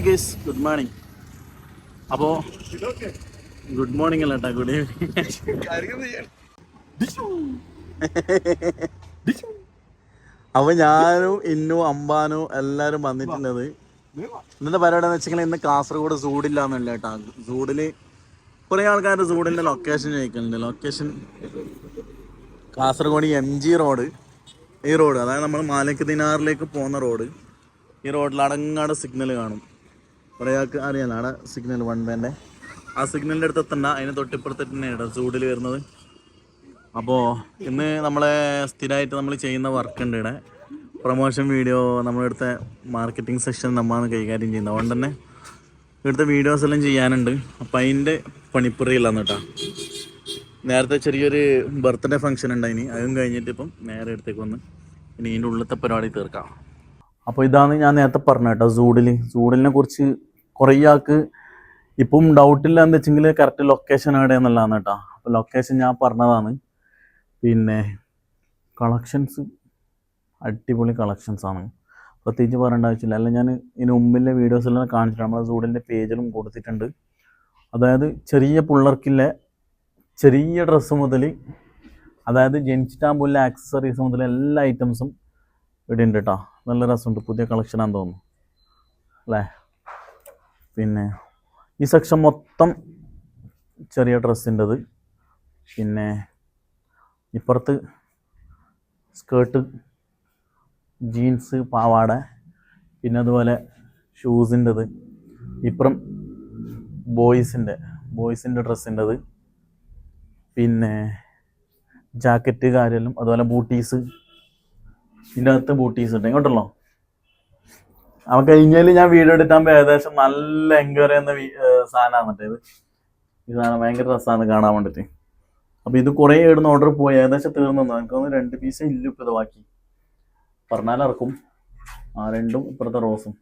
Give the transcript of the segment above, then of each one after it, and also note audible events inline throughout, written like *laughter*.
Hi guys good morning അപ്പോ good morning അല്ല കേട്ടോ ഗുഡ് ഈവനിങ് അപ്പൊ ഞാനും ഇന്നു അമ്പാനും എല്ലാരും വന്നിട്ടുള്ളത് ഇന്നത്തെ പരിപാടി എന്ന് വെച്ചാൽ ഇന്ന് കാസർഗോഡ് സൂഡില്ലാന്നല്ല കേട്ടാ സൂഡിൽ കുറെ ആൾക്കാർ സൂടിന്റെ ലൊക്കേഷൻ ചോദിക്കുന്നുണ്ട്. Location Kasaragod M G road ഈ റോഡ് അതായത് നമ്മൾ മാലക്കുദിനാറിലേക്ക് പോകുന്ന റോഡ് ഈ റോഡിൽ അടങ്ങാട് സിഗ്നൽ കാണും. കുറേ ആൾക്ക് സിഗ്നൽ വൺ വേന്റെ ആ സിഗ്നലിന്റെ അടുത്ത് എത്തണ്ട. അതിന് തൊട്ടിപ്പുറത്ത് തന്നെയാണ് സൂഡിൽ വരുന്നത്. അപ്പോൾ ഇന്ന് നമ്മളെ സ്ഥിരമായിട്ട് നമ്മൾ ചെയ്യുന്ന വർക്ക് ഉണ്ട് ഇവിടെ. പ്രൊമോഷൻ വീഡിയോ നമ്മളെടുത്ത മാർക്കറ്റിംഗ് സെക്ഷൻ നമ്മളാണ് കൈകാര്യം ചെയ്യുന്നത്. അതുകൊണ്ട് തന്നെ ഇവിടുത്തെ വീഡിയോസ് എല്ലാം ചെയ്യാനുണ്ട്. അപ്പം അതിന്റെ പണിപ്പുറയില്ലാന്ന് കേട്ടോ. നേരത്തെ ചെറിയൊരു ബർത്ത്ഡേ ഫംഗ്ഷൻ ഉണ്ടായിനി അതും കഴിഞ്ഞിട്ട് ഇപ്പം നേരെ അടുത്തേക്ക് വന്ന് ഇനി ഇതിന്റെ ഉള്ളിലത്തെ പരിപാടി തീർക്കാം. അപ്പോൾ ഇതാണ് ഞാൻ നേരത്തെ പറഞ്ഞ കേട്ടോ സൂഡിൽ സൂഡിലിനെ കുറിച്ച് കുറേ ആൾക്ക് ഇപ്പം ഡൗട്ടില്ല എന്ന് വെച്ചെങ്കിൽ കറക്റ്റ് ലൊക്കേഷൻ എവിടെയെന്നുള്ളതാണ് കേട്ടോ. അപ്പോൾ ലൊക്കേഷൻ ഞാൻ പറഞ്ഞതാണ്. പിന്നെ കളക്ഷൻസ് അടിപൊളി കളക്ഷൻസ് ആണ്. പ്രത്യേകിച്ച് പറയേണ്ട ആവശ്യമില്ല. അല്ല ഞാൻ ഇതിന് മുമ്പിലെ വീഡിയോസ് എല്ലാം കാണിച്ചിട്ടുണ്ട്. നമ്മളെ സൂഡിന്റെ പേജിലും കൊടുത്തിട്ടുണ്ട്. അതായത് ചെറിയ പിള്ളേർക്കില്ല ചെറിയ ഡ്രസ്സ് മുതൽ അതായത് ജെൻസ് ടാമ്പുള്ള ആക്സസറീസ് മുതൽ എല്ലാ ഐറ്റംസും ഇവിടെ ഉണ്ട് കേട്ടോ. നല്ല രസമുണ്ട്. പുതിയ കളക്ഷനാന്ന് തോന്നുന്നു. അല്ലേ? പിന്നെ ഈ സെക്ഷൻ മൊത്തം ചെറിയ ഡ്രസ്സിന്റെത് പിന്നെ ഇപ്പുറത്ത് സ്കേർട്ട് ജീൻസ് പാവാട പിന്നെ അതുപോലെ ഷൂസിന്റെത് ഇപ്പുറം ബോയ്സിന്റെ ബോയ്സിന്റെ ഡ്രസ്സിന്റെത് പിന്നെ ജാക്കറ്റ് കാര്യമെല്ലാം അതുപോലെ ബൂട്ടീസ് ഇതിന്റെ അകത്ത് ബൂട്ടീസ് ഉണ്ട് ഇങ്ങോട്ടല്ലോ അവൻ കഴിഞ്ഞാൽ ഞാൻ വീഡിയോ എടുക്കാൻ ഏകദേശം നല്ല എൻക്വയറി എന്ന സാധനമാണ് മറ്റേത് ഈ സാധനം ഭയങ്കര രസമാണ് കാണാൻ വേണ്ടിട്ട്. അപ്പൊ ഇത് കുറെ ഇടുന്ന ഓർഡർ പോയി. ഏകദേശം തീർന്നു എനിക്ക് രണ്ട് പീസേ ഇല്ല ഇപ്പൊ ഇത് ബാക്കി. പറഞ്ഞാൽ ഇറക്കും. ആ രണ്ടും ഇപ്പുറത്തെ റോസും.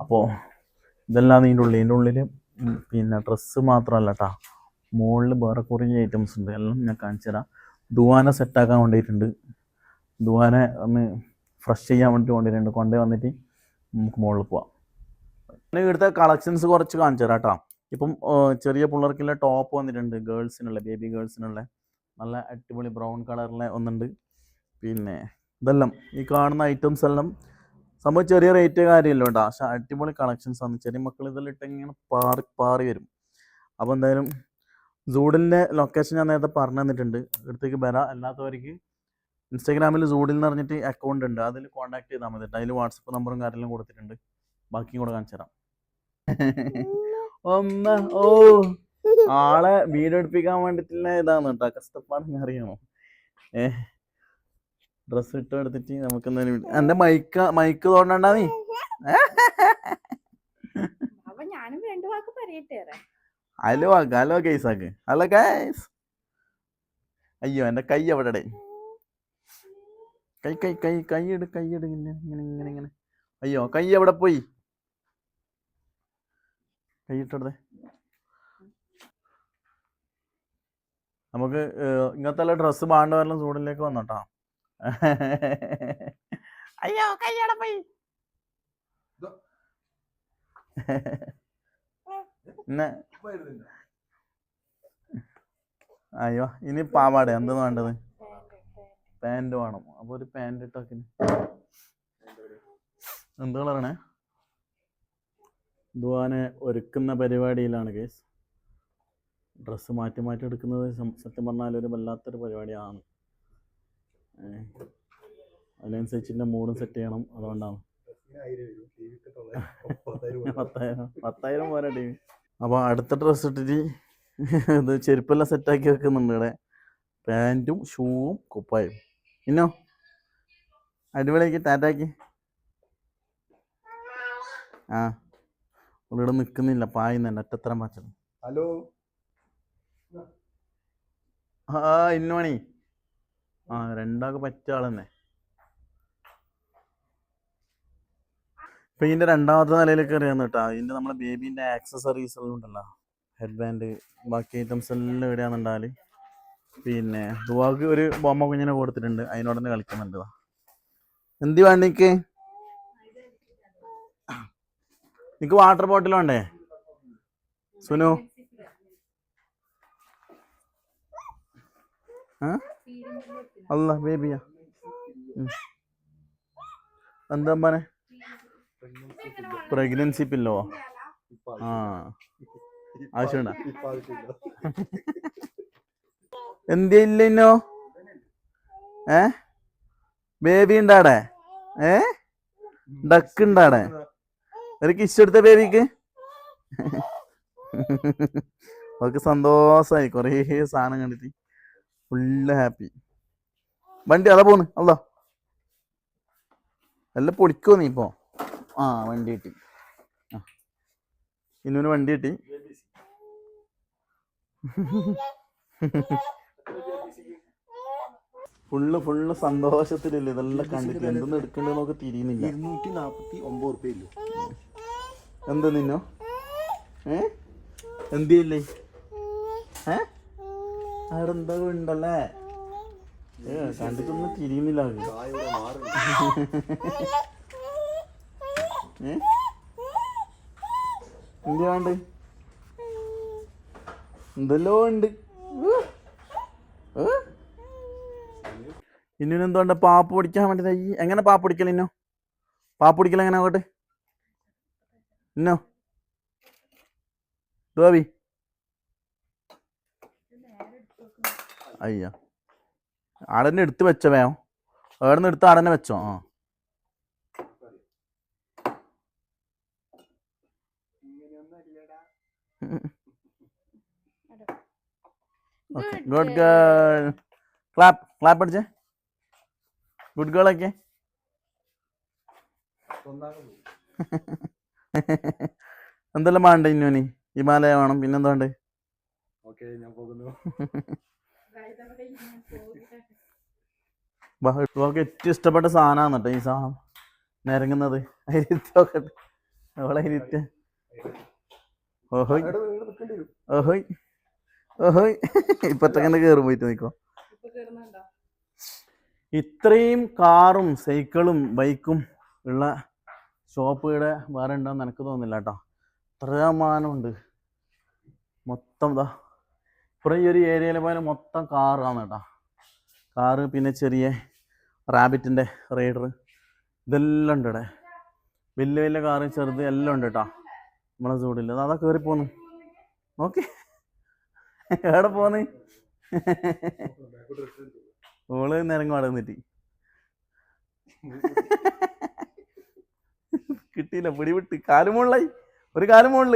അപ്പോൾ ഇതെല്ലാം ഇതിന്റെ ഉള്ളിൽ. ഇതിന്റെ ഉള്ളിൽ പിന്നെ ഡ്രസ്സ് മാത്രമല്ല കേട്ടോ മുകളിൽ വേറെ കുറേ ഐറ്റംസ് ഉണ്ട്. എല്ലാം ഞാൻ കാണിച്ചു തരാം. ദുവാന സെറ്റാക്കാൻ വേണ്ടിയിട്ടുണ്ട്. ദുവാനെ ഒന്ന് ഫ്രഷ് ചെയ്യാൻ വേണ്ടി കൊണ്ടുവരുന്നുണ്ട്. കൊണ്ടേ വന്നിട്ട് നമുക്ക് മുകളിൽ പോവാം. ഇവിടുത്തെ കളക്ഷൻസ് കുറച്ച് കാണിച്ചു തരാം കേട്ടോ. ഇപ്പം ചെറിയ പിള്ളേർക്കുള്ള ടോപ്പ് വന്നിട്ടുണ്ട്. ഗേൾസിനുള്ള ബേബി ഗേൾസിനുള്ള നല്ല അടിപൊളി ബ്രൗൺ കളറിലെ ഒന്നുണ്ട്. പിന്നെ ഇതെല്ലാം ഈ കാണുന്ന ഐറ്റംസ് എല്ലാം സംഭവം ചെറിയ റേറ്റ് കാര്യമില്ല കേട്ടോ. പക്ഷെ അടിപൊളി കളക്ഷൻസ് ആണ്. ചെറിയ മക്കൾ ഇതെല്ലാം ഇട്ട് ഇങ്ങനെ പാറി പാറി വരും. അപ്പോൾ എന്തായാലും സൂഡിന്റെ ലൊക്കേഷൻ ഞാൻ നേരത്തെ പറഞ്ഞു തന്നിട്ടുണ്ട്. ഇവിടത്തേക്ക് വരാം. അല്ലാത്തവർക്ക് ഇൻസ്റ്റാഗ്രാമിൽ സൂഡിൽ എന്ന് പറഞ്ഞിട്ട് അക്കൗണ്ട് ഉണ്ട്. അതിൽ കോൺടാക്ട് ചെയ്താൽ മതി അതിൽ വാട്സപ്പ് നമ്പറും കാര്യങ്ങളും കൊടുത്തിട്ടുണ്ട്. ബാക്കിയും കൂടെ കാണിച്ചു തരാം. ഒന്ന് ഓ ആളെ വീഡിയോ എടുപ്പിക്കാൻ വേണ്ടിട്ടുള്ള ഇതാണ് കേട്ടോ. കഷ്ടപ്പാട് അറിയണോ? ഏ ഡ്രസ് ഇട്ട് എടുത്തിട്ട് നമുക്ക് എന്തായാലും എന്റെ മൈക്ക് മൈക്ക് തോണ്ടണ്ടാ നീ? Hello hello guys hello guys. അയ്യോ എന്റെ കൈ എവിടെ? കൈ കൈ കൈ കൈ കൈയെടു ഇങ്ങനെ ഇങ്ങനെ ഇങ്ങനെ ഇങ്ങനെ. അയ്യോ കൈ എവിടെ പോയി? കൈ ഇട്ടെടുത്തേ നമുക്ക് ഇങ്ങനത്തെ ഇങ്ങനത്തെ ഡ്രസ്സ് പാണ്ടവരെല്ലാം ചൂടിലേക്ക് വന്നോട്ടാ. അയ്യോ കൈ എവിടെ പോയി? അയ്യോ ഇനി പാവാട. എന്തെന്ന് വേണ്ടത്? പാന്റ് വേണം. അപ്പൊ ഒരു പാന്റ് ഇട്ടാക്കിന്. എന്ത് കളറാണേ ദുവാനെ ഒരുക്കുന്ന പരിപാടിയിലാണ് കേസ് ഡ്രസ്സ് മാറ്റി മാറ്റി എടുക്കുന്നത് സത്യം പറഞ്ഞാൽ ഒരു വല്ലാത്തൊരു പരിപാടിയാണ്. അതിനനുസരിച്ച് അതിനനുസരിച്ചുള്ള മൂഡും സെറ്റ് ചെയ്യണം. അതുകൊണ്ടാണ്. *laughs* പത്തായിരം പത്തായിരം പോരാ വി. അപ്പോൾ അടുത്ത ഡ്രസ്സ് ഇട്ടിട്ട് ഇത് ചെരുപ്പെല്ലാം സെറ്റാക്കി വെക്കുന്നുണ്ട് ഇവിടെ. പാന്റും ഷൂവും കുപ്പായും. ഇന്നോ? അടിപൊളിയാക്കി ടാറ്റാക്കി. ആ ഇവിടെ നിൽക്കുന്നില്ല പായുന്നുണ്ട് ഒറ്റത്തരം പച്ചത് ഹലോ? ആ ഇന്നോണി ആ രണ്ടാൾക്ക് പറ്റിയ ആളെന്നെ ഇപ്പം ഇതിന്റെ രണ്ടാമത്തെ നിലയിലേക്ക് അറിയാമെന്ന് കേട്ടോ. ഇതിന്റെ നമ്മുടെ ബേബീന്റെ ആക്സസറീസ് എല്ലാം ഉണ്ടല്ലോ. ഹെഡ് ബാൻഡ് ബാക്കി ഐറ്റംസ് എല്ലാം ഇവിടെയാണെന്നുണ്ടാൽ പിന്നെ ദുവാക്ക് ഒരു ബോമ കുഞ്ഞിനെ കൊടുത്തിട്ടുണ്ട്. അതിനോട് തന്നെ കളിക്കുന്നുണ്ട്. എന്തി വേണ്ടിക്ക് നിക്ക് വാട്ടർ ബോട്ടിൽ വേണ്ടേ? സുനു? അല്ല ബേബിയാ. എന്താ പറ പ്രഗ്നൻസി പില്ലോ ആ. ആവശ്യമുണ്ട? എന്തില്ലോ ഏ? ബേബി ഉണ്ടാടെ ഏ? ഡക്ക് ഉണ്ടാടെ ഒരു കിസ് എടുത്ത ബേബിക്ക് അവർക്ക് സന്തോഷമായി കുറേ സാധനം കണ്ടിട്ട് ഫുള്ള് ഹാപ്പി വണ്ടി അതാ പോന്ന് അല്ലോ എല്ലാം പൊളിക്കോ നീ ഇപ്പോ? ആ വണ്ടി കിട്ടി. ആ. ഇന്നുവിന് വണ്ടി കിട്ടി. ഫുള്ള് ഫുള്ള് സന്തോഷത്തിലില്ല? ഇതെല്ലാം കണ്ടിട്ട് എന്തെന്ന് എടുക്കേണ്ടത് നമുക്ക് തിരിയുന്നില്ല. ഇരുന്നൂറ്റി നാപ്പത്തി ഒമ്പത് റുപ്യ എന്ത് നിന്നോ? ഏ? എന്തില്ലേ ഏ? അവിടെ എന്താ ഉണ്ടല്ലേ ഏ കണ്ടിട്ടൊന്നും തിരിയുന്നില്ല ഏ? എന്ത് വേണ്ട എന്തെല്ലോ ഉണ്ട് ഇന്നു എന്തുകൊണ്ട് പാപ്പ് പിടിക്കാൻ വേണ്ടി എങ്ങനെ പാപ്പ് പിടിക്കൽ ഇന്നോ? പാപ്പ് പിടിക്കൽ എങ്ങനെ അങ്ങോട്ട്? ഇന്നോ? ദോബി അയ്യ. ആടന്നെ എടുത്ത് വെച്ചോ വേണം അവിടെ നിന്ന് എടുത്ത് ആടന്നെ വെച്ചോ? ആ. ഗുഡ് ഗേൾ ക്ലാപ്പ് ക്ലാപ്പ് അടിച്ചേ ഗുഡ് ഗേൾ ഒക്കെ? *laughs* എന്തെല്ലാം വേണ്ട ഇന്നുനി ഹിമാലയ വേണം പിന്നെന്താ വേണ്ടേ ഓക്കെ ഞാൻ പോകുന്നു. *laughs* ഇവർക്ക് ഏറ്റവും ഇഷ്ടപ്പെട്ട സാധനമാണ് കേട്ടോ ഈ സാധനം. നിരങ്ങുന്നത്. അരിത്തോക്കട്ടെ അവളെ അരിത്ത്. ഓഹോയ്. വരും. ഓഹോയ്. ഇപ്പത്തെ ഇപ്പത്തങ്ങനെ കയറി പോയിട്ട് നിൽക്കോ ഇത്രയും കാറും സൈക്കിളും ബൈക്കും ഉള്ള ഷോപ്പുകളുടെ വേറെ ഉണ്ടോന്ന് എനിക്ക് തോന്നുന്നില്ല കേട്ടോ ഇത്രമാനമുണ്ട് മൊത്തം ഇതാ ഇപ്പുറം ഈ ഒരു ഏരിയയിൽ പോയാൽ മൊത്തം കാറാണ് കേട്ടോ കാറ് പിന്നെ ചെറിയ റാബിറ്റിന്റെ റൈഡർ ഇതെല്ലാം ഉണ്ട് ഇവിടെ. വലിയ വലിയ കാറ് ചെറുത് എല്ലാം ഉണ്ട് കേട്ടോ നമ്മളെ സൂടില്ല അതാ കയറി പോന്നു. നോക്കി. എവിടെ പോന്ന്? ഓൾ നേരം അവിടെ നിന്നിട്ട് കിട്ടിയില്ല പിടി വിട്ട്. കാൽ മുകളിലായി. ഒരു കാൽ മുകളിൽ.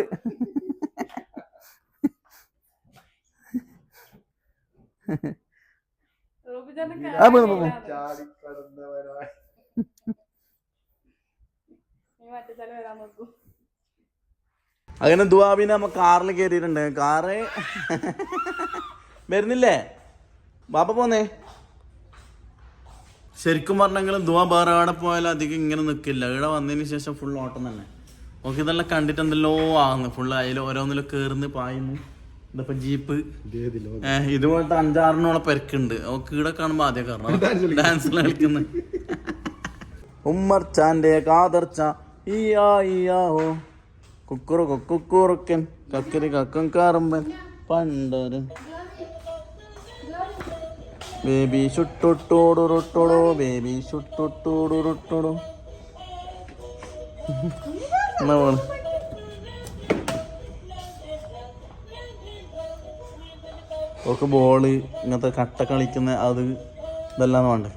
അങ്ങനെ ദുവാബിനെ നമ്മ കാറിൽ കയറിയിട്ടുണ്ട് കാറ്. വരുന്നില്ലേ? ബാപ്പ പോന്നേ? ശരിക്കും പറഞ്ഞെങ്കിലും ദുവാ വേറെ പോയാലും അധികം ഇങ്ങനെ നിൽക്കില്ല. ഇവിടെ വന്നതിന് ശേഷം ഫുൾ ഓട്ടം തന്നെ. ഓക്കെ ഇതെല്ലാം കണ്ടിട്ട് എന്തെല്ലോ ആകുന്നു ഫുള്ള് അതിൽ ഓരോന്നിലും കയറുന്നു പായുന്നു. ഇതിപ്പോ ജീപ്പ്. ഇതുപോലത്തെ അഞ്ചാറിനോളം പെരക്കുണ്ട്. ഓക്കെ ഇവിടെ കാണുമ്പോ ആദ്യം കാരണം ഡാൻസ് കളിക്കുന്നത് ഉമ്മർച്ചാന്റെ കാതർച്ച ഈയാഹോ കുക്കുറു കുക്കുറുക്കൻ കക്കരി കക്കും കാറുമ്പൻ. പണ്ടൊരു ബേബി ഷുട്ടുട്ടോടുറുട്ടോടോ ബേബി ഷുട്ടുട്ടോടുറുട്ടോടോ എന്നാ പോണ് ഓക്ക് ബോൾ ഇങ്ങനത്തെ കട്ട കളിക്കുന്ന അത് ഇതെല്ലാം വേണ്ടേ